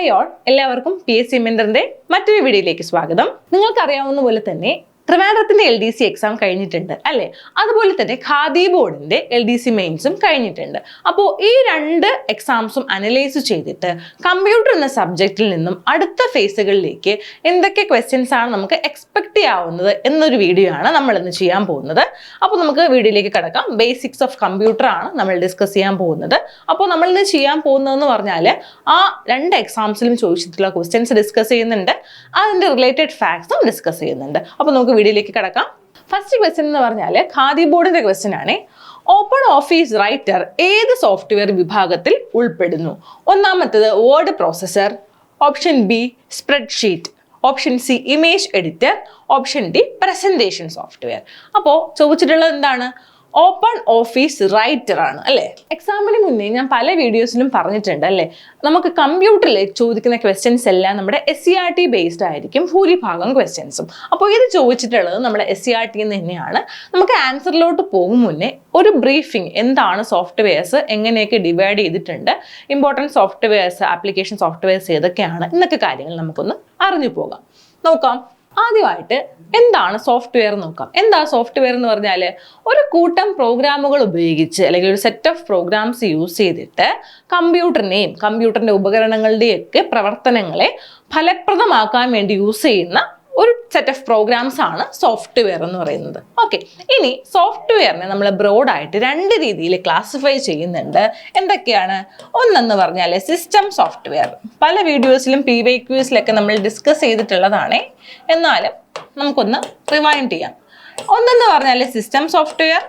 High all എല്ലാവർക്കും P S C മെന്ററിന്റെ മറ്റൊരു വീഡിയോയിലേക്ക് സ്വാഗതം. നിങ്ങൾക്കറിയാവുന്ന പോലെ തന്നെ ട്രിവാൻഡ്രത്തിന്റെ എൽ ഡി സി എക്സാം കഴിഞ്ഞിട്ടുണ്ട് അല്ലെ? അതുപോലെ തന്നെ ഖാദി ബോർഡിന്റെ എൽ ഡി സി മെയിൻസും കഴിഞ്ഞിട്ടുണ്ട്. അപ്പോൾ ഈ രണ്ട് എക്സാംസും അനലൈസ് ചെയ്തിട്ട് കമ്പ്യൂട്ടർ എന്ന സബ്ജക്റ്റിൽ നിന്നും അടുത്ത ഫേസുകളിലേക്ക് എന്തൊക്കെ ക്വസ്റ്റ്യൻസ് ആണ് നമുക്ക് എക്സ്പെക്ട് ചെയ്യാവുന്നത് എന്നൊരു വീഡിയോ ആണ് നമ്മൾ ഇന്ന് ചെയ്യാൻ പോകുന്നത്. അപ്പോൾ നമുക്ക് വീഡിയോയിലേക്ക് കിടക്കാം. ബേസിക്സ് ഓഫ് കമ്പ്യൂട്ടർ ആണ് നമ്മൾ ഡിസ്കസ് ചെയ്യാൻ പോകുന്നത്. അപ്പോൾ നമ്മൾ ഇന്ന് ചെയ്യാൻ പോകുന്നതെന്ന് പറഞ്ഞാൽ ആ രണ്ട് എക്സാംസിലും ചോദിച്ചിട്ടുള്ള ക്വസ്റ്റ്യൻസ് ഡിസ്കസ് ചെയ്യുന്നുണ്ട്. അതിന്റെ റിലേറ്റഡ് ഫാക്ട്സും ഡിസ്കസ് ചെയ്യുന്നുണ്ട്. അപ്പോൾ നമുക്ക് വീഡിയോയിലേക്ക് കിടക്കാം. ഫസ്റ്റ് ക്വസ്റ്റ്യൻ എന്ന് പറഞ്ഞാൽ ഖാദി ബോർഡിന്റെ ക്വസ്റ്റ്യൻ ആണ്. ഓപ്പൺ ഓഫീസ് റൈറ്റർ ഏത് സോഫ്റ്റ്വെയർ വിഭാഗത്തിൽ ഉൾപ്പെടുന്നു? ഒന്നാമത്തത് word processor option B spreadsheet option C image editor option D presentation software അപ്പോൾ ചോദിച്ചിട്ടുള്ളത് എന്താണ്? ഓപ്പൺ ഓഫീസ് റൈറ്റർ ആണ് അല്ലേ? എക്സാമ്പിളിന് മുന്നേ ഞാൻ പല വീഡിയോസിലും പറഞ്ഞിട്ടുണ്ട് അല്ലേ? നമുക്ക് കമ്പ്യൂട്ടറിൽ ചോദിക്കുന്ന ക്വസ്റ്റ്യൻസ് എല്ലാം നമ്മുടെ S C R T based ആയിരിക്കും ഭൂരിഭാഗം ക്വസ്റ്റ്യൻസും അപ്പോൾ ഇത് ചോദിച്ചിട്ടുള്ളത് നമ്മുടെ എസ് സി ആർ ടി തന്നെയാണ്. നമുക്ക് ആൻസറിലോട്ട് പോകും മുന്നേ ഒരു ബ്രീഫിംഗ് എന്താണ് സോഫ്റ്റ്വെയർസ് എങ്ങനെയൊക്കെ ഡിവൈഡ് ചെയ്തിട്ടുണ്ട് ഇമ്പോർട്ടന്റ് സോഫ്റ്റ്വെയർസ് ആപ്ലിക്കേഷൻ സോഫ്റ്റ്വെയർസ് ഏതൊക്കെയാണ് എന്നൊക്കെ കാര്യങ്ങൾ നമുക്കൊന്ന് അറിഞ്ഞു പോകാം. നോക്കാം. ആദ്യമായിട്ട് എന്താണ് സോഫ്റ്റ്വെയർ നോക്കാം? എന്താ സോഫ്റ്റ്വെയർ എന്ന് പറഞ്ഞാൽ ഒരു കൂട്ടം പ്രോഗ്രാമുകൾ ഉപയോഗിച്ച് അല്ലെങ്കിൽ ഒരു സെറ്റ് ഓഫ് പ്രോഗ്രാംസ് യൂസ് ചെയ്തിട്ട് കമ്പ്യൂട്ടറിനെയും കമ്പ്യൂട്ടറിന്റെ ഉപകരണങ്ങളുടെയൊക്കെ പ്രവർത്തനങ്ങളെ ഫലപ്രദമാക്കാൻ വേണ്ടി യൂസ് ചെയ്യുന്ന ഒരു സെറ്റ് ഓഫ് പ്രോഗ്രാംസ് ആണ് സോഫ്റ്റ്വെയർ എന്ന് പറയുന്നത്. ഓക്കെ ഇനി സോഫ്റ്റ്വെയറിനെ നമ്മൾ ബ്രോഡായിട്ട് രണ്ട് രീതിയിൽ ക്ലാസിഫൈ ചെയ്യുന്നുണ്ട്. എന്തൊക്കെയാണ്? ഒന്നെന്ന് പറഞ്ഞാൽ സിസ്റ്റം സോഫ്റ്റ്വെയർ പല വീഡിയോസിലും പി വൈ ക്യൂസിലൊക്കെ നമ്മൾ ഡിസ്കസ് ചെയ്തിട്ടുള്ളതാണേ. എന്നാലും നമുക്കൊന്ന് റിവൈൻഡ് ചെയ്യാം. ഒന്നെന്ന് പറഞ്ഞാൽ സിസ്റ്റം സോഫ്റ്റ്വെയർ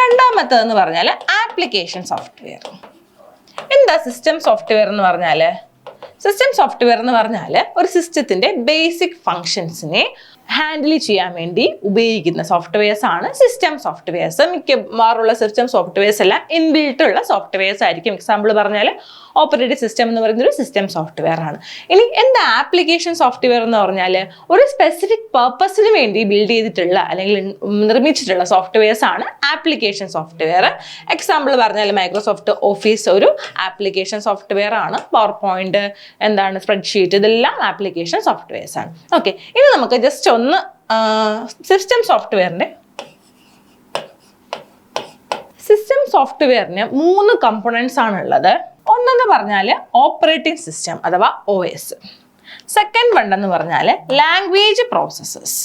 രണ്ടാമത്തതെന്ന് പറഞ്ഞാൽ ആപ്ലിക്കേഷൻ സോഫ്റ്റ്വെയർ എന്താ സിസ്റ്റം സോഫ്റ്റ്വെയർ എന്ന് പറഞ്ഞാൽ സിസ്റ്റം സോഫ്റ്റ്വെയർ എന്ന് പറഞ്ഞാൽ ഒരു സിസ്റ്റത്തിന്റെ ബേസിക് ഫങ്ഷൻസിനെ ഹാൻഡിൽ ചെയ്യാൻ വേണ്ടി ഉപയോഗിക്കുന്ന സോഫ്റ്റ്വെയർസ് ആണ് സിസ്റ്റം സോഫ്റ്റ്വെയർസ് മിക്കവാറുള്ള സിസ്റ്റം സോഫ്റ്റ്വെയർസ് എല്ലാം ഇൻബിൽട്ട് ഉള്ള സോഫ്റ്റ്വെയർസ് ആയിരിക്കും. എക്സാമ്പിൾ പറഞ്ഞാൽ ഓപ്പറേറ്റിംഗ് സിസ്റ്റം എന്ന് പറയുന്ന ഒരു സിസ്റ്റം സോഫ്റ്റ്വെയർ ആണ്. ഇനി എന്താ ആപ്ലിക്കേഷൻ സോഫ്റ്റ്വെയർ എന്ന് പറഞ്ഞാൽ ഒരു സ്പെസിഫിക് പർപ്പസിന് വേണ്ടി ബിൽഡ് ചെയ്തിട്ടുള്ള അല്ലെങ്കിൽ നിർമ്മിച്ചിട്ടുള്ള സോഫ്റ്റ്വെയർസ് ആണ് ആപ്ലിക്കേഷൻ സോഫ്റ്റ്വെയർ എക്സാമ്പിൾ പറഞ്ഞാൽ മൈക്രോസോഫ്റ്റ് ഓഫീസ് ഒരു ആപ്ലിക്കേഷൻ സോഫ്റ്റ്വെയർ ആണ്. പവർ പോയിന്റ് എന്താണ് സ്പ്രെഡ്ഷീറ്റ് ഇതെല്ലാം ആപ്ലിക്കേഷൻ സോഫ്റ്റ്വെയർസ് ആണ്. ഓക്കെ ഇനി നമുക്ക് ജസ്റ്റ് ഒന്ന് സിസ്റ്റം സോഫ്റ്റ്വെയറിന്റെ സിസ്റ്റം സോഫ്റ്റ്വെയറിന് മൂന്ന് കമ്പോണൻസ് ഉള്ളത് ഒന്നെന്ന് പറഞ്ഞാൽ ഓപ്പറേറ്റിംഗ് സിസ്റ്റം അഥവാ ഒ എസ് സെക്കൻഡ് വൺ എന്ന് പറഞ്ഞാൽ ലാംഗ്വേജ് പ്രോസസ്സസ്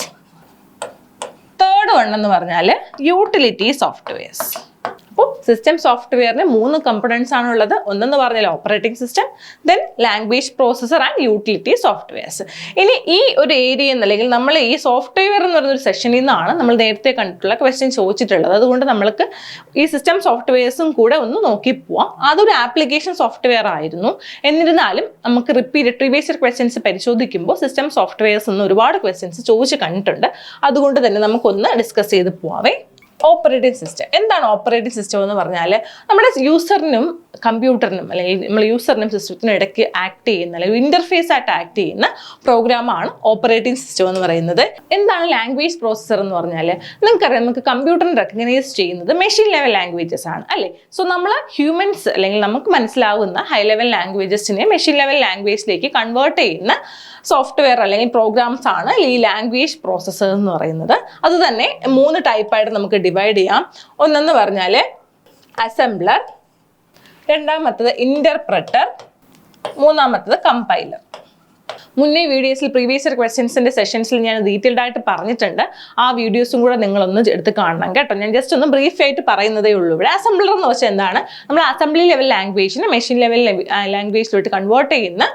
തേർഡ് വൺ എന്ന് പറഞ്ഞാൽ യൂട്ടിലിറ്റി സോഫ്റ്റ്വെയർസ് സിസ്റ്റം സോഫ്റ്റ്വെയറിന് മൂന്ന് കമ്പണൻസ് ആണുള്ളത്. ഒന്നെന്ന് പറഞ്ഞാൽ operating system then language processor and utility softwares ഇനി ഈ ഒരു ഏരിയ അല്ലെങ്കിൽ നമ്മൾ ഈ സോഫ്റ്റ്വെയർ എന്ന് പറയുന്ന ഒരു സെഷനിൽ നിന്നാണ് നമ്മൾ നേരത്തെ കണ്ടിട്ടുള്ള ക്വസ്റ്റ്യൻ ചോദിച്ചിട്ടുള്ളത്. അതുകൊണ്ട് നമ്മൾക്ക് ഈ സിസ്റ്റം സോഫ്റ്റ്വെയർസും കൂടെ ഒന്ന് നോക്കി പോവാം. അതൊരു ആപ്ലിക്കേഷൻ സോഫ്റ്റ്വെയർ ആയിരുന്നു. എന്നിരുന്നാലും നമുക്ക് റിപ്പീറ്റ് പ്രീവിയസ് ക്വസ്റ്റ്യൻസ് പരിശോധിക്കുമ്പോൾ സിസ്റ്റം സോഫ്റ്റ്വെയർസ് ഒന്ന് ഒരുപാട് ക്വസ്റ്റ്യൻസ് ചോദിച്ച് കണ്ടിട്ടുണ്ട്. അതുകൊണ്ട് തന്നെ നമുക്കൊന്ന് ഡിസ്കസ് ചെയ്ത് പോവാവേ. ഓപ്പറേറ്റിംഗ് സിസ്റ്റം എന്താണ് ഓപ്പറേറ്റിംഗ് സിസ്റ്റം എന്ന് പറഞ്ഞാൽ നമ്മുടെ യൂസറിനും കമ്പ്യൂട്ടറിനും അല്ലെങ്കിൽ നമ്മൾ യൂസറിനും സിസ്റ്റത്തിനും ഇടയ്ക്ക് ആക്ട് ചെയ്യുന്ന അല്ലെങ്കിൽ ഇന്റർഫേസ് ആയിട്ട് ആക്ട് ചെയ്യുന്ന പ്രോഗ്രാമാണ് ഓപ്പറേറ്റിംഗ് സിസ്റ്റം എന്ന് പറയുന്നത്. എന്താണ് ലാംഗ്വേജ് പ്രോസസർ എന്ന് പറഞ്ഞാൽ നിങ്ങൾക്കറിയാം നമുക്ക് കമ്പ്യൂട്ടറിന് റെക്കഗ്നൈസ് ചെയ്യുന്നത് മെഷീൻ ലെവൽ ലാംഗ്വേജസ് ആണ് അല്ലേ? സോ നമ്മൾ ഹ്യൂമൻസ് അല്ലെങ്കിൽ നമുക്ക് മനസ്സിലാവുന്ന ഹൈ ലെവൽ ലാംഗ്വേജസിനെ മെഷീൻ ലെവൽ ലാംഗ്വേജിലേക്ക് കൺവേർട്ട് ചെയ്യുന്ന സോഫ്റ്റ്വെയർ അല്ലെങ്കിൽ പ്രോഗ്രാംസ് ആണ് ഈ ലാംഗ്വേജ് പ്രോസസ്സർ എന്ന് പറയുന്നത്. അത് തന്നെ മൂന്ന് ടൈപ്പായിട്ട് നമുക്ക് ഡിവൈഡ് ചെയ്യാം. ഒന്നെന്ന് പറഞ്ഞാൽ അസംബ്ലർ രണ്ടാമത്തത് ഇന്റർപ്രട്ടർ മൂന്നാമത്തത് കമ്പൈലർ മുന്നേ വീഡിയോസിൽ പ്രീവിയസ് ഇയർ ക്വസ്റ്റ്യൻസിന്റെ സെഷൻസിൽ ഞാൻ ഡീറ്റെയിൽഡ് ആയിട്ട് പറഞ്ഞിട്ടുണ്ട്. ആ വീഡിയോസും കൂടെ നിങ്ങളൊന്ന് എടുത്ത് കാണണം കേട്ടോ. ഞാൻ ജസ്റ്റ് ഒന്ന് ബ്രീഫ് ആയിട്ട് പറയുന്നതേ ഉള്ളൂ ഇവിടെ. അസംബ്ലർ എന്ന് വെച്ചാൽ എന്താണ്? നമ്മൾ അസംബ്ലി ലെവൽ ലാംഗ്വേജിനെ മെഷീൻ ലെവൽ ലാംഗ്വേജിലോട്ട് കൺവേർട്ട് ചെയ്യുന്ന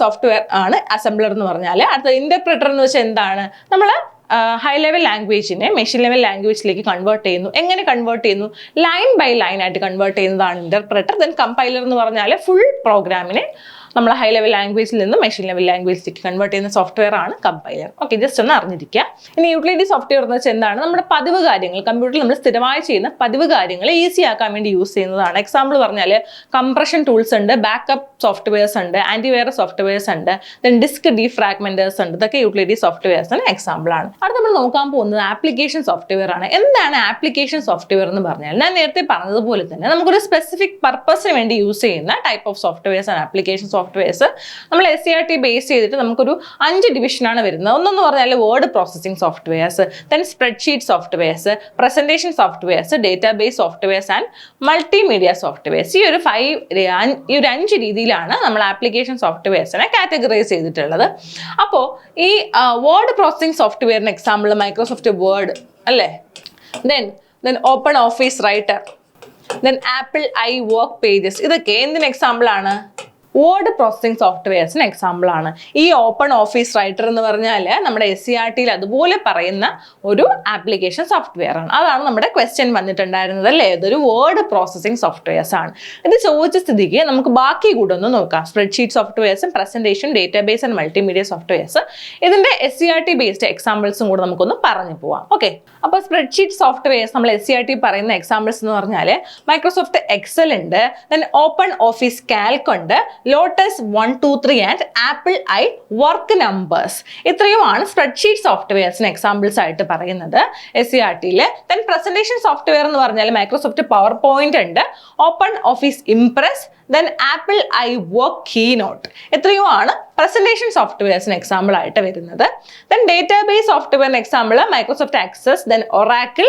സോഫ്റ്റ്വെയർ ആണ് അസംബ്ലർ എന്ന് പറഞ്ഞാൽ അടുത്ത ഇന്റർപ്രിറ്റർ എന്ന് വെച്ചാൽ എന്താണ്? നമ്മൾ ഹൈ ലെവൽ ലാംഗ്വേജിനെ മെഷീൻ ലെവൽ ലാംഗ്വേജിലേക്ക് കൺവേർട്ട് ചെയ്യുന്നു. എങ്ങനെ കൺവേർട്ട് ചെയ്യുന്നു? ലൈൻ ബൈ ലൈൻ ആയിട്ട് കൺവേർട്ട് ചെയ്യുന്നതാണ് ഇന്റർപ്രറ്റർ ദെൻ കമ്പൈലർ എന്ന് പറഞ്ഞാൽ ഫുൾ പ്രോഗ്രാമിനെ നമ്മൾ ഹൈ ലെവൽ ലാംഗ്വേജിൽ നിന്ന് മെഷീൻ ലെവൽ ലാംഗ്വേജിലേക്ക് കൺവേർട്ട് ചെയ്യുന്ന സോഫ്റ്റ്വെയർ ആണ് കമ്പൈലർ ഓക്കെ ജസ്റ്റ് ഒന്ന് അറിഞ്ഞിരിക്കുക ഇനി യൂട്ടിലിറ്റി സോഫ്റ്റ്വെയർ എന്ന് വെച്ചാൽ എന്താണ്? നമ്മുടെ പതിവ് കാര്യങ്ങൾ. കമ്പ്യൂട്ടറിൽ നമ്മൾ സ്ഥിരമായി ചെയ്യുന്ന പതിവ് കാര്യങ്ങൾ ഈസി ആക്കാൻ വേണ്ടി യൂസ് ചെയ്യുന്നതാണ്. എക്സാമ്പിൾ പറഞ്ഞാൽ കംപ്രഷൻ ടൂൾസ് ഉണ്ട് ബാക്കപ്പ് സോഫ്റ്റ്വെയർസ് ഉണ്ട് ആന്റിവൈറസ് സോഫ്റ്റ്വെയർസ് ഉണ്ട് ദെൻ ഡിസ്ക് ഡീഫ്രാഗ്മെന്റേഴ്സ് ഉണ്ട്. ഇതൊക്കെ യൂട്ടിലിറ്റി സോഫ്റ്റ്വെയർസിന് എക്സാമ്പിൾ ആണ്. അടുത്ത നമ്മൾ നോക്കാൻ പോകുന്നത് ആപ്ലിക്കേഷൻ സോഫ്റ്റ്വെയർ ആണ്. എന്താണ് ആപ്ലിക്കേഷൻ സോഫ്റ്റ്വെയർ എന്ന് പറഞ്ഞാൽ? ഞാൻ നേരത്തെ പറഞ്ഞതുപോലെ തന്നെ നമുക്കൊരു സ്പെസിഫിക് പർപ്പസിന് വേണ്ടി യൂസ് ചെയ്യുന്ന ടൈപ്പ് ഓഫ് സോഫ്റ്റ്വെയർസ് ആണ് ആപ്ലിക്കേഷൻ സോഫ്റ്റ്വെയർസ് നമ്മൾ S C R T base ചെയ്തിട്ട് നമുക്കൊരു അഞ്ച് ഡിവിഷനാണ് വരുന്നത്. ഒന്നെന്ന് പറഞ്ഞാൽ word processing softwares then spreadsheet softwares presentation softwares database softwares and multimedia softwares ഈ ഒരു ഫൈവ് ഈ ഒരു അഞ്ച് രീതിയിലാണ് നമ്മൾ ആപ്ലിക്കേഷൻ സോഫ്റ്റ്വെയർസിനെ കാറ്റഗറൈസ് ചെയ്തിട്ടുള്ളത്. അപ്പോൾ ഈ വേർഡ് പ്രോസസ്സിംഗ് സോഫ്റ്റ്വെയറിന് എക്സാമ്പിൾ മൈക്രോസോഫ്റ്റ് വേർഡ് അല്ലേ? Then then Open Office Writer then Apple iWork Pages ഇതൊക്കെ എന്തിന് എക്സാമ്പിൾ ആണ്? വേർഡ് പ്രോസസ്സിംഗ് സോഫ്റ്റ്വെയർസിന് എക്സാമ്പിൾ ആണ്. ഈ ഓപ്പൺ ഓഫീസ് റൈറ്റർ എന്ന് പറഞ്ഞാൽ നമ്മുടെ എസ് സി ആർ ടിയിൽ അതുപോലെ പറയുന്ന ഒരു ആപ്ലിക്കേഷൻ സോഫ്റ്റ്വെയർ ആണ്. അതാണ് നമ്മുടെ ക്വസ്റ്റ്യൻ വന്നിട്ടുണ്ടായിരുന്നത് അല്ലേ? ഇതൊരു വേർഡ് പ്രോസസ്സിംഗ് സോഫ്റ്റ്വെയർസ് ആണ്. ഇത് ചോദിച്ച സ്ഥിതിക്ക് നമുക്ക് ബാക്കി കൂടെ ഒന്ന് നോക്കാം. Spreadsheet സോഫ്റ്റ്വെയർസും presentation database and multimedia softwares ഇതിന്റെ S C R T based എക്സാമ്പിൾസും കൂടെ നമുക്കൊന്ന് പറഞ്ഞു പോവാം. ഓക്കെ അപ്പോൾ സ്പ്രെഡ്ഷീറ്റ് സോഫ്റ്റ്വെയർസ് നമ്മൾ എസ് സി ആർ ടി പറയുന്ന എക്സാമ്പിൾസ് എന്ന് പറഞ്ഞാൽ മൈക്രോസോഫ്റ്റ് എക്സൽ ഉണ്ട് ദെൻ ഓപ്പൺ ഓഫീസ് കാൽക്ക് ഉണ്ട് Lotus one two three and Apple iWork Numbers ഇത്രയുമാണ് സ്പ്രെഡ്ഷീറ്റ് സോഫ്റ്റ്വെയർസിന് എക്സാമ്പിൾസ് ആയിട്ട് പറയുന്നത്. എസ് സി ആർ ടിയിൽ ദെൻ പ്രസന്റേഷൻ സോഫ്റ്റ്വെയർ എന്ന് പറഞ്ഞാൽ മൈക്രോസോഫ്റ്റ് പവർ പോയിന്റ് ഉണ്ട്. Open Office Impress then Apple iWork Keynote ഇത്രയുമാണ് പ്രസന്റേഷൻ സോഫ്റ്റ്വെയർസിന് എക്സാമ്പിൾ ആയിട്ട് വരുന്നത്. Then database സോഫ്റ്റ്വെയറിന് example Microsoft Access then Oracle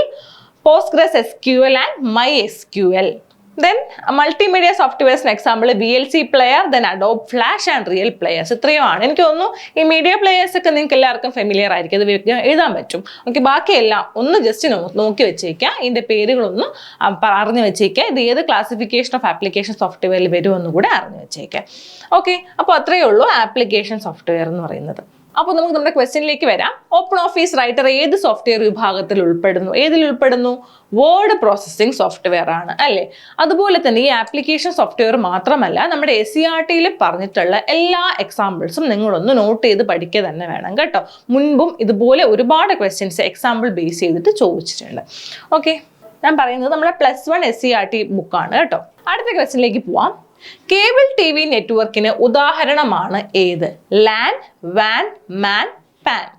PostgreSQL and MySQL then multimedia സോഫ്റ്റ്വെയർസിന് example V L C player then Adobe Flash and Real players ഇത്രയുമാണ്. എനിക്ക് തോന്നുന്നു ഈ media players ഒക്കെ നിങ്ങൾക്ക് എല്ലാവർക്കും ഫെമിലിയർ ആയിരിക്കും. അത് എഴുതാൻ പറ്റും. ഓക്കെ ബാക്കിയെല്ലാം ഒന്ന് ജസ്റ്റ് നോക്കി വെച്ചേക്കുക ഇതിന്റെ പേരുകളൊന്ന് അറിഞ്ഞു വെച്ചേക്കുക ഇത് ഏത് ക്ലാസിഫിക്കേഷൻ ഓഫ് ആപ്ലിക്കേഷൻ സോഫ്റ്റ്വെയറിൽ വരുമെന്ന് കൂടെ അറിഞ്ഞു വെച്ചേക്കുക ഓക്കെ അപ്പോൾ അത്രയേ ഉള്ളൂ ആപ്ലിക്കേഷൻ സോഫ്റ്റ്വെയർ എന്ന് പറയുന്നത്. അപ്പോൾ നമുക്ക് നമ്മുടെ ക്വസ്റ്റ്യനിലേക്ക് വരാം. ഓപ്പൺ ഓഫീസ് റൈറ്റർ ഏത് സോഫ്റ്റ്വെയർ വിഭാഗത്തിൽ ഉൾപ്പെടുന്നു? ഏതിൽ ഉൾപ്പെടുന്നു? വേർഡ് പ്രോസസ്സിംഗ് സോഫ്റ്റ്വെയർ ആണ് അല്ലേ? അതുപോലെ തന്നെ ഈ ആപ്ലിക്കേഷൻ സോഫ്റ്റ്വെയർ മാത്രമല്ല നമ്മുടെ എസ് സി ആർ ടിയിൽ പറഞ്ഞിട്ടുള്ള എല്ലാ എക്സാമ്പിൾസും നിങ്ങളൊന്ന് നോട്ട് ചെയ്ത് പഠിക്കുക തന്നെ വേണം കേട്ടോ. മുൻപും ഇതുപോലെ ഒരുപാട് ക്വസ്റ്റ്യൻസ് എക്സാമ്പിൾ ബേസ് ചെയ്തിട്ട് ചോദിച്ചിട്ടുണ്ട്. ഓക്കെ ഞാൻ പറയുന്നത് നമ്മുടെ plus one S C R T ബുക്കാണ് കേട്ടോ. അടുത്ത ക്വസ്റ്റ്യനിലേക്ക് പോവാം. കേബിൾ ടി വി നെറ്റ്വർക്കിന് ഉദാഹരണമാണ് ഏത്? ലാൻ വാൻ മാൻ പാൻ.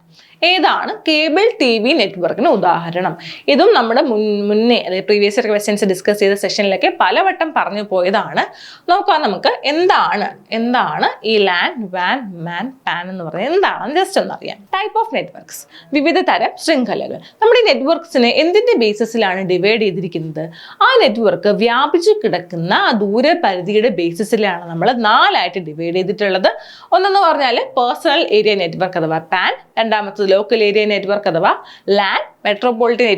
ഏതാണ്? കേബിൾ ടി വി നെറ്റ്വർക്കിന് ഉദാഹരണം. ഇതും നമ്മുടെ മുൻ മുന്നേ അതായത് പ്രീവിയസ് ക്വസ്റ്റ്യൻസ് ഡിസ്കസ് ചെയ്ത സെഷനിലൊക്കെ പലവട്ടം പറഞ്ഞു പോയതാണ്. നോക്കാം നമുക്ക് എന്താണ് എന്താണ് ഈ ലാൻഡ് വാൻ മാൻ പാൻ എന്ന് പറയുന്നത് എന്താണെന്ന് ജസ്റ്റ് ഒന്ന് അറിയാം. ടൈപ്പ് ഓഫ് നെറ്റ്വർക്ക്സ് വിവിധ തരം ശൃംഖലകൾ. നമ്മുടെ നെറ്റ്വർക്ക്സിനെ എന്തിന്റെ ബേസിസിലാണ് ഡിവൈഡ് ചെയ്തിരിക്കുന്നത്? ആ നെറ്റ്വർക്ക് വ്യാപിച്ചു കിടക്കുന്ന ആ ദൂരപരിധിയുടെ ബേസിസിലാണ് നമ്മൾ നാലായിട്ട് ഡിവൈഡ് ചെയ്തിട്ടുള്ളത്. ഒന്നെന്ന് പറഞ്ഞാൽ പേഴ്സണൽ ഏരിയ നെറ്റ്വർക്ക് അഥവാ പാൻ രണ്ടാമത്തത് ലോക്കൽ ഏരിയ നെറ്റ്വർക്ക് അഥവാ ലാൻ മെട്രോപൊളിറ്റൻ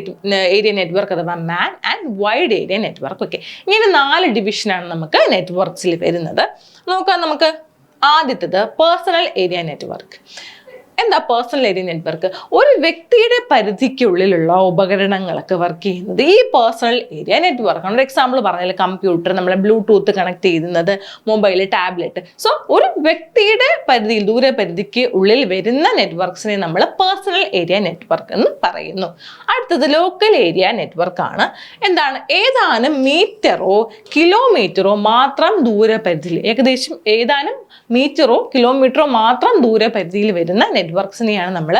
ഏരിയ നെറ്റ്വർക്ക് അഥവാ MAN and wide area network okay ഇങ്ങനെ നാല് ഡിവിഷനാണ് നമുക്ക് നെറ്റ്വർക്ക്സിൽ വരുന്നത്. നോക്കാം നമുക്ക് ആദ്യത്തത് പേഴ്സണൽ ഏരിയ നെറ്റ്വർക്ക് എന്താ പേഴ്സണൽ ഏരിയ നെറ്റ്വർക്ക് ഒരു വ്യക്തിയുടെ പരിധിക്കുള്ളിലുള്ള ഉപകരണങ്ങളൊക്കെ വർക്ക് ചെയ്യുന്നത് ഈ പേഴ്സണൽ ഏരിയ നെറ്റ്വർക്കാണ് ഒരു എക്സാമ്പിൾ പറഞ്ഞാൽ കമ്പ്യൂട്ടർ നമ്മളെ ബ്ലൂടൂത്ത് കണക്ട് ചെയ്യുന്നത് മൊബൈൽ ടാബ്ലറ്റ് സോ ഒരു വ്യക്തിയുടെ പരിധിയിൽ ദൂര പരിധിക്ക് ഉള്ളിൽ വരുന്ന നെറ്റ്വർക്ക്സിനെ നമ്മൾ പേഴ്സണൽ ഏരിയ നെറ്റ്വർക്ക് എന്ന് പറയുന്നു. അടുത്തത് ലോക്കൽ ഏരിയ നെറ്റ്വർക്ക് ആണ്. എന്താണ്? ഏതാനും മീറ്ററോ കിലോമീറ്ററോ മാത്രം ദൂരപരിധിയിൽ ഏകദേശം ഏതാനും മീറ്ററോ കിലോമീറ്ററോ മാത്രം ദൂരപരിധിയിൽ വരുന്ന നെറ്റ്വർക്ക്സിനെയാണ് നമ്മൾ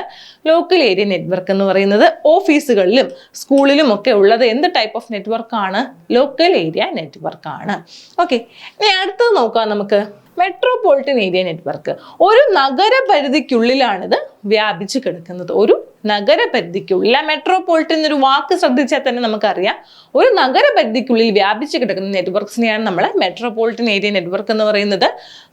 ലോക്കൽ ഏരിയ നെറ്റ്വർക്ക് എന്ന് പറയുന്നത്. ഓഫീസുകളിലും സ്കൂളിലും ഒക്കെ ഉള്ളത് എന്ത് ടൈപ്പ് ഓഫ് നെറ്റ്വർക്കാണ് ലോക്കൽ ഏരിയ നെറ്റ്വർക്കാണ് ഓക്കെ ഇനി അടുത്തത് നോക്കാം നമുക്ക്. Metropolitan area network. ഒരു നഗരപരിധിക്കുള്ളിലാണിത് വ്യാപിച്ചു കിടക്കുന്നത്. ഒരു നഗരപരിധിക്കുള്ളിൽ ആ മെട്രോപൊളിറ്റൻ എന്നൊരു വാക്ക് ശ്രദ്ധിച്ചാൽ തന്നെ നമുക്കറിയാം. ഒരു നഗരപരിധിക്കുള്ളിൽ വ്യാപിച്ചു കിടക്കുന്ന നെറ്റ്വർക്ക്സിനെയാണ് നമ്മൾ മെട്രോപൊളിറ്റൻ ഏരിയ നെറ്റ്വർക്ക് എന്ന് പറയുന്നത്.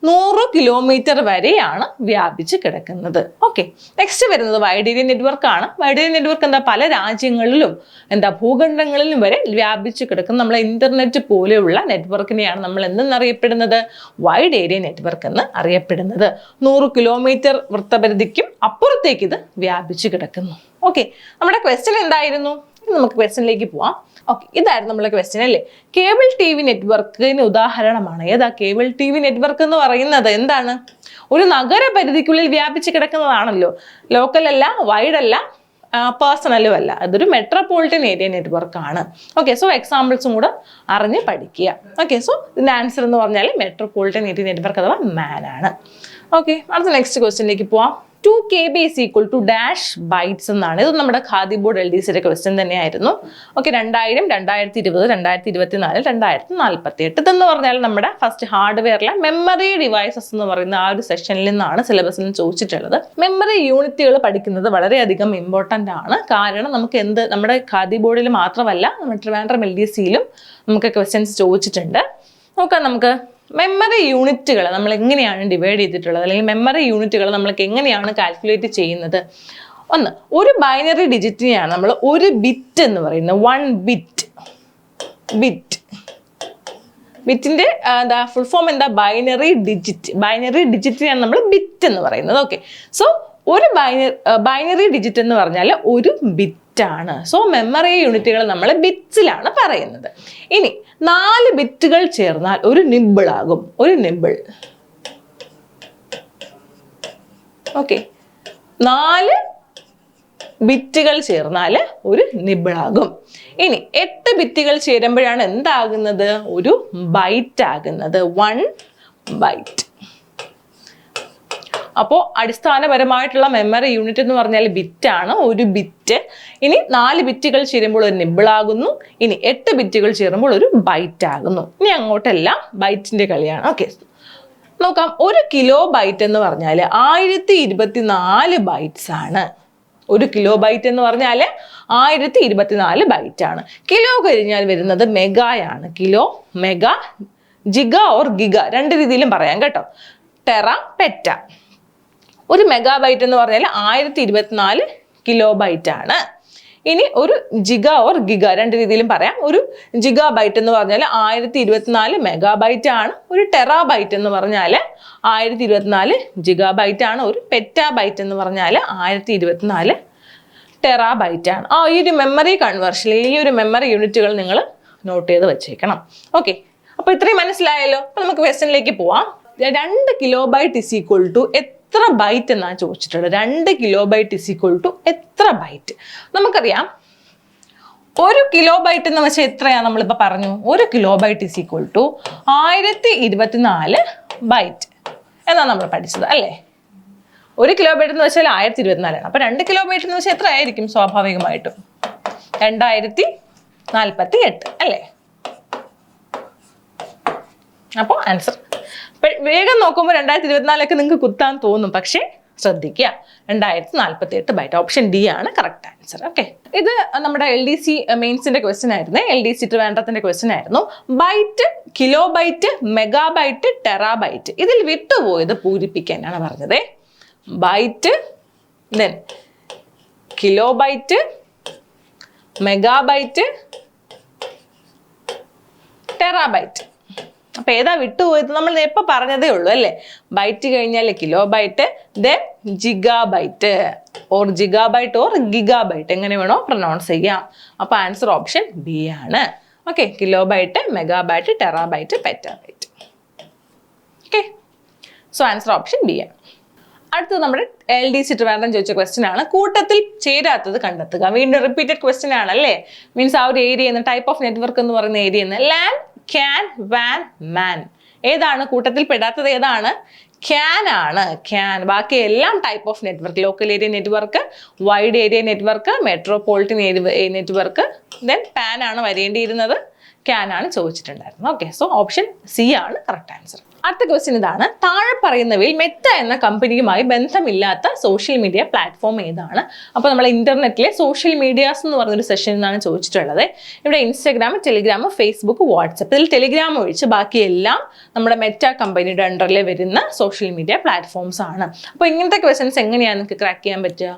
നൂറ് കിലോമീറ്റർ വരെയാണ് വ്യാപിച്ചു കിടക്കുന്നത്. ഓക്കെ നെക്സ്റ്റ് വരുന്നത് വൈഡ് ഏരിയ നെറ്റ്വർക്ക് ആണ്. വൈഡ് ഏരിയ നെറ്റ്വർക്ക് എന്താ? പല രാജ്യങ്ങളിലും എന്താ ഭൂഖണ്ഡങ്ങളിലും വരെ വ്യാപിച്ചു കിടക്കുന്ന നമ്മളെ ഇന്റർനെറ്റ് പോലെയുള്ള നെറ്റ്വർക്കിനെയാണ് നമ്മൾ എന്തെന്നറിയപ്പെടുന്നത്? വൈഡ് ഏരിയ നെറ്റ്വർക്ക് എന്ന് അറിയപ്പെടുന്നത്. നൂറ് കിലോമീറ്റർ വൃത്തപരിധിക്കും അപ്പുറത്തേക്ക് ഇത് വ്യാപിച്ചു കിടക്കുന്നു. ഓക്കെ നമ്മുടെ ക്വസ്റ്റ്യൻ എന്തായിരുന്നു? നമുക്ക് ക്വസ്റ്റ്യനിലേക്ക് പോവാം. ഓക്കെ ഇതായിരുന്നു നമ്മളെ ക്വസ്റ്റ്യൻ അല്ലേ? കേബിൾ ടി വി നെറ്റ്വർക്കിന് ഉദാഹരണമാണ്. ഏതാ കേബിൾ ടി വി നെറ്റ്വർക്ക് എന്ന് പറയുന്നത്? എന്താണ്? ഒരു നഗര പരിധിക്കുള്ളിൽ വ്യാപിച്ച് കിടക്കുന്നതാണല്ലോ. ലോക്കൽ അല്ല വൈഡ് അല്ല പേഴ്സണലും അല്ല. അതൊരു മെട്രോപൊളിറ്റൻ ഏരിയ നെറ്റ്വർക്ക് ആണ്. ഓക്കെ സോ എക്സാമ്പിൾസും കൂടെ അറിഞ്ഞ് പഠിക്കുക. ഓക്കെ സോ ഇതിന്റെ ആൻസർ എന്ന് പറഞ്ഞാൽ മെട്രോപൊളിറ്റൻ ഏരിയ നെറ്റ്വർക്ക് അഥവാ മാൻ ആണ്. ഓക്കെ അടുത്ത നെക്സ്റ്റ് ക്വസ്റ്റ്യനിലേക്ക് പോവാം. Two K B is equal to dash bytes എന്നാണ്. ഇത് നമ്മുടെ ഖാദി ബോർഡ് എൽ ഡി സിയുടെ ക്വസ്റ്റ്യൻ തന്നെയായിരുന്നു. ഓക്കെ രണ്ടായിരം രണ്ടായിരത്തി ഇരുപത് രണ്ടായിരത്തി ഇരുപത്തി നാല് രണ്ടായിരത്തി നാൽപ്പത്തി എട്ട് ഇതെന്ന് പറഞ്ഞാൽ നമ്മുടെ ഫസ്റ്റ് ഹാർഡ്വെയറിലെ മെമ്മറി ഡിവൈസസ് എന്ന് പറയുന്ന ആ ഒരു സെഷനിൽ നിന്നാണ് സിലബസിൽ നിന്ന് ചോദിച്ചിട്ടുള്ളത്. മെമ്മറി യൂണിറ്റുകൾ പഠിക്കുന്നത് വളരെയധികം ഇമ്പോർട്ടന്റ് ആണ്. കാരണം നമുക്ക് എന്ത് നമ്മുടെ ഖാദി ബോർഡിൽ മാത്രമല്ല നമ്മുടെ ട്രിവാൻഡ്രം എൽ ഡി സിയിലും നമുക്ക് ക്വസ്റ്റ്യൻസ് ചോദിച്ചിട്ടുണ്ട്. നോക്കാം നമുക്ക് മെമ്മറി യൂണിറ്റുകൾ നമ്മൾ എങ്ങനെയാണ് ഡിവൈഡ് ചെയ്തിട്ടുള്ളത്? അല്ലെങ്കിൽ മെമ്മറി യൂണിറ്റുകൾ നമ്മൾക്ക് എങ്ങനെയാണ് കാൽക്കുലേറ്റ് ചെയ്യുന്നത്? ഒന്ന് ഒരു ബൈനറി ഡിജിറ്റിനെയാണ് നമ്മൾ ഒരു ബിറ്റ് എന്ന് പറയുന്നത്. വൺ ബിറ്റ് ബിറ്റ് ബിറ്റിന്റെ എന്താ ഫുൾ ഫോം എന്താ? ബൈനറി ഡിജിറ്റ് ബൈനറി ഡിജിറ്റിനെയാണ് നമ്മൾ ബിറ്റ് എന്ന് പറയുന്നത്. ഓക്കെ സോ ഒരു ബൈനറി ബൈനറി ഡിജിറ്റ് എന്ന് പറഞ്ഞാൽ ഒരു ബിറ്റ് ബിറ്റാണ് സോ മെമ്മറി യൂണിറ്റുകൾ നമ്മൾ ബിറ്റ്സിലാണ് പറയുന്നത്. ഇനി നാല് ബിറ്റുകൾ ചേർന്നാൽ ഒരു നിബിൾ ആകും. ഒരു നിബിൾ ഓക്കെ നാല് ബിറ്റുകൾ ചേർന്നാൽ ഒരു നിബിളാകും ഇനി എട്ട് ബിറ്റുകൾ ചേരുമ്പോഴാണ് എന്താകുന്നത്? ഒരു ബൈറ്റ് ആകുന്നത്. വൺ ബൈറ്റ് അപ്പോൾ അടിസ്ഥാനപരമായിട്ടുള്ള മെമ്മറി യൂണിറ്റ് എന്ന് പറഞ്ഞാൽ ബിറ്റാണ് ഒരു ബിറ്റ് ഇനി നാല് ബിറ്റുകൾ ചേരുമ്പോൾ ഒരു നിബിളാകുന്നു ഇനി എട്ട് ബിറ്റുകൾ ചേരുമ്പോൾ ഒരു ബൈറ്റ് ആകുന്നു. ഇനി അങ്ങോട്ടെല്ലാം ബൈറ്റിന്റെ കളിയാണ്. ഓക്കെ നോക്കാം. ഒരു കിലോ ബൈറ്റ് എന്ന് പറഞ്ഞാൽ ആയിരത്തി ഇരുപത്തി നാല് ബൈറ്റ്സ് ആണ്. ഒരു കിലോ ബൈറ്റ് എന്ന് പറഞ്ഞാൽ ആയിരത്തി ഇരുപത്തിനാല് ബൈറ്റ് ആണ്. കിലോ കഴിഞ്ഞാൽ വരുന്നത് മെഗായാണ് kilo mega giga or giga രണ്ട് രീതിയിലും പറയാം കേട്ടോ. ടെറ പെറ്റ ഒരു മെഗാബൈറ്റ് എന്ന് പറഞ്ഞാൽ ആയിരത്തി ഇരുപത്തിനാല് കിലോ ബൈറ്റ് ആണ്. ഇനി ഒരു ജിഗ ഓർ ഗിഗ രണ്ട് രീതിയിലും പറയാം. ഒരു ജിഗ ബൈറ്റ് എന്ന് പറഞ്ഞാൽ ആയിരത്തി ഇരുപത്തിനാല് മെഗാബൈറ്റ് ആണ്. ഒരു ടെറാ ബൈറ്റ് എന്ന് പറഞ്ഞാൽ ആയിരത്തി ഇരുപത്തിനാല് ജിഗ ബൈറ്റ് ആണ്. ഒരു പെറ്റാ ബൈറ്റ് എന്ന് പറഞ്ഞാൽ ആയിരത്തി ഇരുപത്തിനാല് ടെറാ ബൈറ്റ് ആണ്. ആ ഈ ഒരു മെമ്മറി കൺവേർഷൻ ഈ ഒരു മെമ്മറി യൂണിറ്റുകൾ നിങ്ങൾ നോട്ട് ചെയ്ത് വെച്ചേക്കണം. ഓക്കെ അപ്പോൾ ഇത്രയും മനസ്സിലായല്ലോ. അപ്പോൾ നമുക്ക് ക്വസ്റ്റ്യനിലേക്ക് പോവാം. രണ്ട് kilobyte is equal to എത്ര ബൈറ്റ് എന്നാണ് ചോദിച്ചിട്ടുള്ളത്? രണ്ട് kilobyte is equal to എത്ര ബൈറ്റ് നമുക്കറിയാം. ഒരു കിലോ ബൈറ്റ് എന്ന് വെച്ചാൽ എത്രയാണ് നമ്മളിപ്പോൾ പറഞ്ഞു? ഒരു kilobyte is equal to ആയിരത്തി ഇരുപത്തിനാല് ബൈറ്റ് എന്നാണ് നമ്മൾ പഠിച്ചത് അല്ലേ? ഒരു കിലോ ബൈറ്റ് എന്ന് വെച്ചാൽ ആയിരത്തി ഇരുപത്തിനാലാണ് അപ്പോൾ രണ്ട് കിലോ ബൈറ്റ് എന്ന് വെച്ചാൽ എത്രയായിരിക്കും സ്വാഭാവികമായിട്ടും? രണ്ടായിരത്തി നാൽപ്പത്തി എട്ട് അല്ലേ? അപ്പോൾ ആൻസർ വേഗം നോക്കുമ്പോൾ രണ്ടായിരത്തി ഇരുപത്തിനാലൊക്കെ നിങ്ങൾക്ക് കുത്താൻ തോന്നും. പക്ഷേ ശ്രദ്ധിക്കുക. രണ്ടായിരത്തി നാൽപ്പത്തി എട്ട് ബൈറ്റ് ഓപ്ഷൻ ഡി ആണ് കറക്റ്റ് ആൻസർ ഓക്കെ ഇത് നമ്മുടെ എൽ ഡി സി മെയിൻസിന്റെ ക്വസ്റ്റ്യൻ ആയിരുന്നു. എൽ ഡി സി ട്രിവാൻഡ്രത്തിന്റെ ക്വസ്റ്റ്യൻ ആയിരുന്നു. Byte kilo byte mega byte tera byte ഇതിൽ വിട്ടുപോയത് പൂരിപ്പിക്കാനാണ് പറഞ്ഞത്. Byte then kilobyte megabyte terabyte അപ്പൊ ഏതാ വിട്ടുപോയത് നമ്മൾ എപ്പൊ പറഞ്ഞതേ ഉള്ളൂ അല്ലേ? ബൈറ്റ് കഴിഞ്ഞാൽ kilobyte then gigabyte or gigabyte or gigabyte എങ്ങനെ വേണോ പ്രൊനൗൺസ് ചെയ്യാം. അപ്പൊ ആൻസർ ഓപ്ഷൻ ബി ആണ്. Okay kilobyte megabyte terabyte petabyte okay so answer option B ആണ്. അടുത്തത് നമ്മുടെ എൽ ഡി സി ട്രിവാൻഡ്രം ചോദിച്ച ക്വസ്റ്റ്യൻ ആണ്. കൂട്ടത്തിൽ ചേരാത്തത് കണ്ടെത്തുക. വീണ്ടും റിപ്പീറ്റഡ് ക്വസ്റ്റ്യൻ ആണല്ലേ മീൻസ് ആ ഒരു ഏരിയ ടൈപ്പ് ഓഫ് നെറ്റ്വർക്ക് എന്ന് പറയുന്ന ഏരിയ ലാൻ ക്യാൻ വാൻ മാൻ ഏതാണ്? കൂട്ടത്തിൽ പെടാത്തത് ഏതാണ്? ക്യാൻ ആണ്. ക്യാൻ ബാക്കി എല്ലാം type of network local area network wide area network metropolitan network then PAN ആണ് വരേണ്ടിയിരുന്നത്. ക്യാൻ ആണ് ചോദിച്ചിട്ടുണ്ടായിരുന്നത്. ഓക്കെ സോ ഓപ്ഷൻ സി ആണ് കറക്റ്റ് ആൻസർ അടുത്ത ക്വസ്റ്റ്യൻ ഇതാണ്. താഴെ പറയുന്നവയിൽ മെത്ത എന്ന കമ്പനിയുമായി ബന്ധമില്ലാത്ത സോഷ്യൽ മീഡിയ പ്ലാറ്റ്ഫോം ഏതാണ്? അപ്പോൾ നമ്മൾ ഇന്റർനെറ്റിലെ സോഷ്യൽ മീഡിയാസ് എന്ന് പറഞ്ഞൊരു സെഷൻ എന്നാണ് ചോദിച്ചിട്ടുള്ളത്. ഇവിടെ ഇൻസ്റ്റാഗ്രാം ടെലിഗ്രാം ഫേസ്ബുക്ക് വാട്സപ്പ് ഇതിൽ ടെലിഗ്രാം ഒഴിച്ച് ബാക്കി എല്ലാം നമ്മുടെ മെറ്റ കമ്പനിയുടെ അണ്ടറിൽ വരുന്ന സോഷ്യൽ മീഡിയ പ്ലാറ്റ്ഫോംസ് ആണ്. അപ്പോൾ ഇങ്ങനത്തെ ക്വസ്റ്റ്യൻസ് എങ്ങനെയാണ് നിങ്ങൾക്ക് ക്രാക്ക് ചെയ്യാൻ പറ്റുക?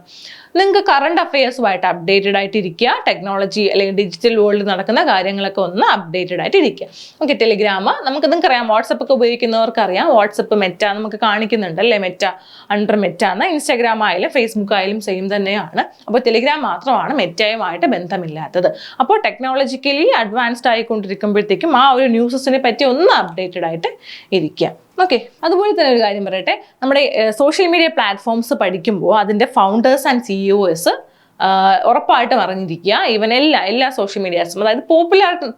നിങ്ങൾക്ക് കറണ്ട് അഫയേഴ്സുമായിട്ട് അപ്ഡേറ്റഡ് ആയിട്ട് ഇരിക്കുക ടെക്നോളജി അല്ലെങ്കിൽ ഡിജിറ്റൽ വേൾഡ് നടക്കുന്ന കാര്യങ്ങളൊക്കെ ഒന്ന് അപ്ഡേറ്റഡ് ആയിട്ട് ഇരിക്കുക ഓക്കെ ടെലിഗ്രാം നമുക്ക് നിങ്ങൾക്ക് അറിയാം വാട്സപ്പ് ഒക്കെ ഉപയോഗിക്കുന്നവർക്ക് അറിയാം വാട്സപ്പ് മെറ്റ നമുക്ക് കാണിക്കുന്നുണ്ട് അല്ലേ? മെറ്റ അണ്ടർ മെറ്റ എന്ന ഇൻസ്റ്റാഗ്രാം ആയാലും ഫേസ്ബുക്ക് ആയാലും സെയിം തന്നെയാണ്. അപ്പോൾ ടെലിഗ്രാം മാത്രമാണ് മെറ്റയുമായിട്ട് ബന്ധമില്ലാത്തത്. അപ്പോൾ ടെക്നോളജിക്കലി അഡ്വാൻസ്ഡ് ആയിക്കൊണ്ടിരിക്കുമ്പോഴത്തേക്കും ആ ഒരു ന്യൂസസിനെ പറ്റി ഒന്ന് അപ്ഡേറ്റഡ് ആയിട്ട് ഇരിക്കുക. ഓക്കെ അതുപോലെ തന്നെ ഒരു കാര്യം പറയട്ടെ. നമ്മുടെ സോഷ്യൽ മീഡിയ പ്ലാറ്റ്ഫോംസ് പഠിക്കുമ്പോൾ അതിന്റെ ഫൗണ്ടേഴ്സ് ആൻഡ് സിഇഒസ് ഉറപ്പായിട്ടും അറിഞ്ഞിരിക്കുക. ഈവൻ എല്ലാ എല്ലാ സോഷ്യൽ മീഡിയാസും അതായത്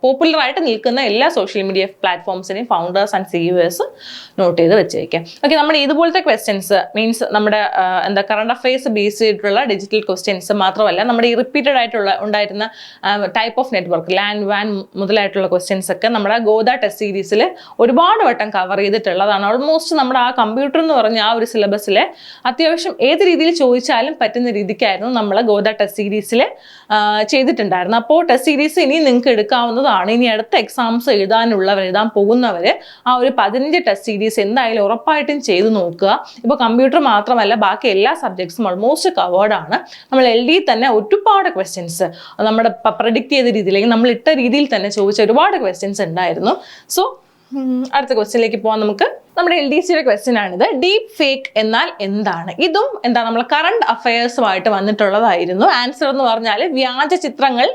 പോപ്പുലർ ആയിട്ട് നിൽക്കുന്ന എല്ലാ സോഷ്യൽ മീഡിയ പ്ലാറ്റ്ഫോംസിനെയും ഫൗണ്ടേഴ്സ് ആൻഡ് സിഇഒസ് നോട്ട് ചെയ്ത് വെച്ചേക്കാം ഓക്കെ നമ്മൾ ഇതുപോലത്തെ ക്വസ്റ്റ്യൻസ് മീൻസ് നമ്മുടെ എന്താ കറണ്ട് അഫയേഴ്സ് ബേസ് ചെയ്തിട്ടുള്ള ഡിജിറ്റൽ ക്വസ്റ്റ്യൻസ് മാത്രമല്ല നമ്മുടെ ഈ റിപ്പീറ്റഡ് ആയിട്ടുള്ള ഉണ്ടായിരുന്ന ടൈപ്പ് ഓഫ് നെറ്റ്വർക്ക് ലാൻഡ് വാൻ മുതലായിട്ടുള്ള ക്വസ്റ്റ്യൻസ് ഒക്കെ നമ്മുടെ ഗോദ ടെസ്റ്റ് സീരീസിൽ ഒരുപാട് വട്ടം കവർ ചെയ്തിട്ടുള്ളതാണ്. ഓൾമോസ്റ്റ് നമ്മുടെ ആ കമ്പ്യൂട്ടർ എന്ന് പറഞ്ഞ ആ ഒരു സിലബസിലെ അത്യാവശ്യം ഏത് രീതിയിൽ ചോദിച്ചാലും പറ്റുന്ന രീതിക്കായിരുന്നു നമ്മൾ ഗോദ ടെസ്റ്റ് സീരീസിൽ ചെയ്തിട്ടുണ്ടായിരുന്നു. അപ്പോൾ ടെസ്റ്റ് സീരീസ് ഇനി നിങ്ങൾക്ക് എടുക്കാവുന്നതാണ്. ഇനി അടുത്ത എക്സാംസ് എഴുതാനുള്ളവർ എഴുതാൻ പോകുന്നവർ ആ ഒരു പതിനഞ്ച് ടെസ്റ്റ് സീരീസ് എന്തായാലും ഉറപ്പായിട്ടും ചെയ്ത് നോക്കുക. ഇപ്പോൾ കമ്പ്യൂട്ടർ മാത്രമല്ല ബാക്കി എല്ലാ സബ്ജക്ട്സും ഓൾമോസ്റ്റ് കവേർഡാണ് നമ്മൾ എൽ ഡി തന്നെ ഒരുപാട് ക്വസ്റ്റ്യൻസ് നമ്മുടെ പ്രഡിക്റ്റ് ചെയ്ത രീതിയിൽ അല്ലെങ്കിൽ നമ്മൾ ഇട്ട രീതിയിൽ തന്നെ ചോദിച്ച ഒരുപാട് ക്വസ്റ്റ്യൻസ് ഉണ്ടായിരുന്നു. സോ അടുത്ത ക്വസ്റ്റ്യനിലേക്ക് പോകാം നമുക്ക്. നമ്മുടെ എൽ ഡി സിയുടെ ക്വസ്റ്റ്യൻ ആണിത്. ഡീപ് ഫേക്ക് എന്നാൽ എന്താണ്? ഇതും എന്താ നമ്മൾ കറണ്ട് അഫയേഴ്സുമായിട്ട് വന്നിട്ടുള്ളതായിരുന്നു. ആൻസർ എന്ന് പറഞ്ഞാൽ വ്യാജ ചിത്രങ്ങൾ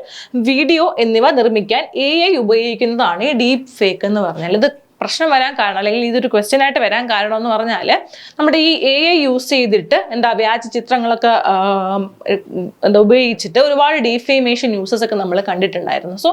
വീഡിയോ എന്നിവ നിർമ്മിക്കാൻ എ ഐ ഉപയോഗിക്കുന്നതാണ് ഈ ഡീപ് ഫേക്ക് എന്ന് പറഞ്ഞാൽ ഇത് പ്രശ്നം വരാൻ കാരണം അല്ലെങ്കിൽ ഇതൊരു ക്വസ്റ്റ്യൻ ആയിട്ട് വരാൻ കാരണം എന്ന് പറഞ്ഞാൽ നമ്മുടെ ഈ എ ഐ യൂസ് ചെയ്തിട്ട് എന്താ വ്യാജ ചിത്രങ്ങളൊക്കെ എന്താ ഉപയോഗിച്ചിട്ട് ഒരുപാട് ഡീഫേമേഷൻ ന്യൂസസ് ഒക്കെ നമ്മൾ കണ്ടിട്ടുണ്ടായിരുന്നു. സോ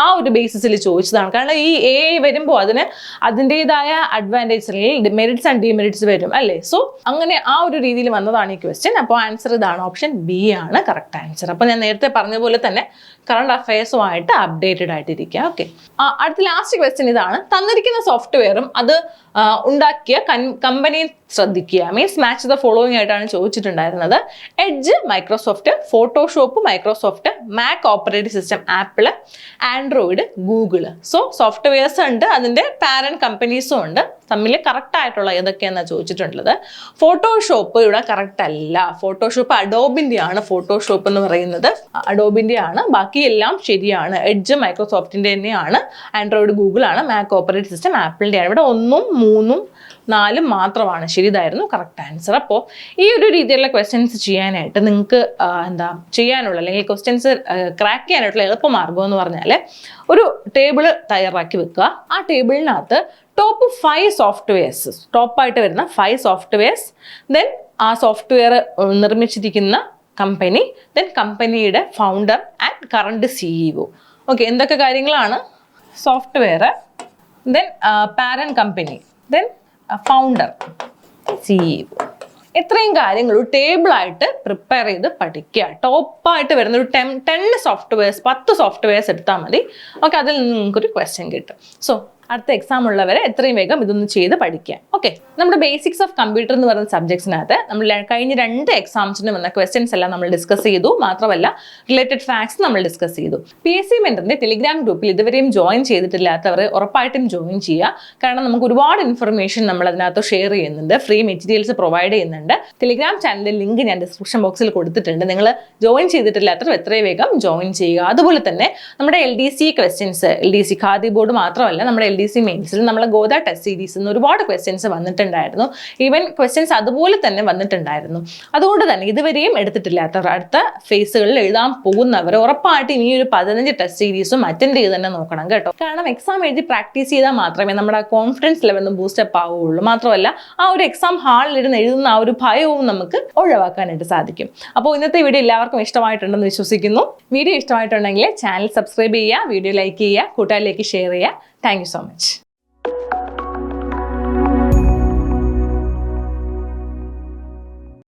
ആ ഒരു ബേസിസിൽ ചോദിച്ചതാണ്. കാരണം ഈ എ ഐ വരുമ്പോൾ അതിന് അതിന്റെതായ അഡ്വാന്റേജ് അല്ലെങ്കിൽ മെറിറ്റ്സ് ആൻഡ് ഡിമെറിറ്റ്സ് വരും അല്ലേ? സോ അങ്ങനെ ആ ഒരു രീതിയിൽ വന്നതാണ് ഈ ക്വസ്റ്റ്യൻ അപ്പോൾ ആൻസർ ഇതാണ് ഓപ്ഷൻ ബി ആണ് കറക്റ്റ് ആൻസർ അപ്പോൾ ഞാൻ നേരത്തെ പറഞ്ഞ പോലെ തന്നെ കറണ്ട് അഫയേഴ്സുമായിട്ട് അപ്ഡേറ്റഡ് ആയിട്ടിരിക്കുക ഓക്കെ അടുത്ത ലാസ്റ്റ് ക്വസ്റ്റ്യൻ ഇതാണ്. തന്നിരിക്കുന്ന സോഫ്റ്റ്വെയറും അത് ഉണ്ടാക്കിയ കമ്പനി ശ്രദ്ധിക്കുക. മീൻസ് മാച്ച് ദ ഫോളോയിങ് ആയിട്ടാണ് ചോദിച്ചിട്ടുണ്ടായിരുന്നത്. Edge Microsoft Photoshop Microsoft Mac operating system Apple Android Google so softwares ഉണ്ട് അതിന്റെ പാരന്റ് കമ്പനീസും ഉണ്ട്. തമ്മിൽ കറക്റ്റ് ആയിട്ടുള്ള ഏതൊക്കെയാണെന്ന് ചോദിച്ചിട്ടുള്ളത്. ഫോട്ടോഷോപ്പ് ഇവിടെ കറക്റ്റ് അല്ല. ഫോട്ടോഷോപ്പ് അഡോബിന്റെ ആണ് ഫോട്ടോഷോപ്പ് എന്ന് പറയുന്നത്. അഡോബിന്റെ ആണ് ബാക്കി എല്ലാം ശരിയാണ്. എഡ്ജ് മൈക്രോസോഫ്റ്റിന്റെ തന്നെയാണ് ആൻഡ്രോയിഡ് ഗൂഗിൾ ആണ്. മാക് ഓപ്പറേറ്റിംഗ് സിസ്റ്റം ആപ്പിളിന്റെ ആണ് ഇവിടെ ഒന്നും മൂന്നും നാലും മാത്രമാണ്. ശരി ഇതായിരുന്നു കറക്റ്റ് ആൻസർ അപ്പോൾ ഈ ഒരു രീതിയിലുള്ള ക്വസ്റ്റ്യൻസ് ചെയ്യാനായിട്ട് നിങ്ങൾക്ക് എന്താ ചെയ്യാനുള്ള അല്ലെങ്കിൽ ക്വസ്റ്റ്യൻസ് ക്രാക്ക് ചെയ്യാനായിട്ടുള്ള എളുപ്പമാർഗം എന്ന് പറഞ്ഞാൽ ഒരു ടേബിൾ തയ്യാറാക്കി വെക്കുക. ആ ടേബിളിനകത്ത് ടോപ്പ് ഫൈവ് സോഫ്റ്റ്വെയർസ് ടോപ്പായിട്ട് വരുന്ന ഫൈവ് സോഫ്റ്റ്വെയർസ് ദെൻ ആ സോഫ്റ്റ്വെയർ നിർമ്മിച്ചിരിക്കുന്ന കമ്പനി ദെൻ കമ്പനിയുടെ founder and current CEO okay എന്തൊക്കെ കാര്യങ്ങളാണ്? Software then parent company then founder CEO ഇത്രയും കാര്യങ്ങൾ ഒരു ടേബിളായിട്ട് പ്രിപ്പയർ ചെയ്ത് പഠിക്കുക. ടോപ്പായിട്ട് വരുന്ന ഒരു ടെൻ ടെൻ സോഫ്റ്റ്വെയർസ് പത്ത് സോഫ്റ്റ്വെയർസ് എടുത്താൽ മതി. ഓക്കെ അതിൽ നിന്ന് നിങ്ങൾക്കൊരു ക്വസ്റ്റ്യൻ കിട്ടും. സോ അടുത്ത എക്സാം ഉള്ളവരെ എത്രയും വേഗം ഇതൊന്ന് ചെയ്ത് പഠിക്കുക. ഓക്കെ നമ്മുടെ ബേസിക്സ് ഓഫ് കമ്പ്യൂട്ടർ എന്ന് പറയുന്ന സബ്ജക്ട്സിനകത്ത് നമ്മൾ കഴിഞ്ഞ രണ്ട് എക്സാംസിന് വന്ന ക്വസ്റ്റ്യൻസ് എല്ലാം നമ്മൾ ഡിസ്കസ് ചെയ്തു. മാത്രമല്ല റിലേറ്റഡ് ഫാക്ട്സ് നമ്മൾ ഡിസ്കസ് ചെയ്തു. പി എസ് സി മെന്ററിന്റെ ടെലിഗ്രാം ഗ്രൂപ്പിൽ ഇതുവരെയും ജോയിൻ ചെയ്തിട്ടില്ലാത്തവർ ഉറപ്പായിട്ടും ജോയിൻ ചെയ്യുക. കാരണം നമുക്ക് ഒരുപാട് ഇൻഫർമേഷൻ നമ്മൾ അതിനകത്ത് ഷെയർ ചെയ്യുന്നുണ്ട്. ഫ്രീ മെറ്റീരിയൽസ് പ്രൊവൈഡ് ചെയ്യുന്നുണ്ട്. ടെലിഗ്രാം ചാനലിന്റെ ലിങ്ക് ഞാൻ ഡിസ്ക്രിപ്ഷൻ ബോക്സിൽ കൊടുത്തിട്ടുണ്ട്. നിങ്ങൾ ജോയിൻ ചെയ്തിട്ടില്ലാത്തവർ എത്രയും വേഗം ജോയിൻ ചെയ്യുക. അതുപോലെ തന്നെ നമ്മുടെ L D C questions L D C Khadi board മാത്രമല്ല നമ്മുടെ ഡി സി മെയിൻസിൽ നമ്മളെ ഗോദ ടെസ്റ്റ് സീരീസിൽ നിന്ന് ഒരുപാട് ക്വസ്റ്റ്യൻസ് വന്നിട്ടുണ്ടായിരുന്നു. ഈവൻ ക്വസ്റ്റ്യൻസ് അതുപോലെ തന്നെ വന്നിട്ടുണ്ടായിരുന്നു. അതുകൊണ്ട് തന്നെ ഇതുവരെയും എടുത്തിട്ടില്ലാത്തവർ അടുത്ത ഫേസുകളിൽ എഴുതാൻ പോകുന്നവർ ഉറപ്പായിട്ടും ഇനി ഒരു പതിനഞ്ച് ടെസ്റ്റ് സീരീസും അറ്റൻഡ് ചെയ്ത് തന്നെ നോക്കണം കേട്ടോ. കാരണം എക്സാം എഴുതി പ്രാക്ടീസ് ചെയ്താൽ മാത്രമേ നമ്മുടെ കോൺഫിഡൻസ് ലെവൽ ബൂസ്റ്റപ്പ് ആവുകയുള്ളൂ. മാത്രമല്ല ആ ഒരു എക്സാം ഹാളിൽ ഇരുന്ന് എഴുതുന്ന ആ ഒരു ഭയവും നമുക്ക് ഒഴിവാക്കാനായിട്ട് സാധിക്കും. അപ്പോൾ ഇന്നത്തെ വീഡിയോ എല്ലാവർക്കും ഇഷ്ടമായിട്ടുണ്ടെന്ന് വിശ്വസിക്കുന്നു. വീഡിയോ ഇഷ്ടമായിട്ടുണ്ടെങ്കിൽ ചാനൽ സബ്സ്ക്രൈബ് ചെയ്യുക വീഡിയോ ലൈക്ക് ചെയ്യുക കൂട്ടുകാരിലേക്ക് ഷെയർ ചെയ്യുക. Thank you so much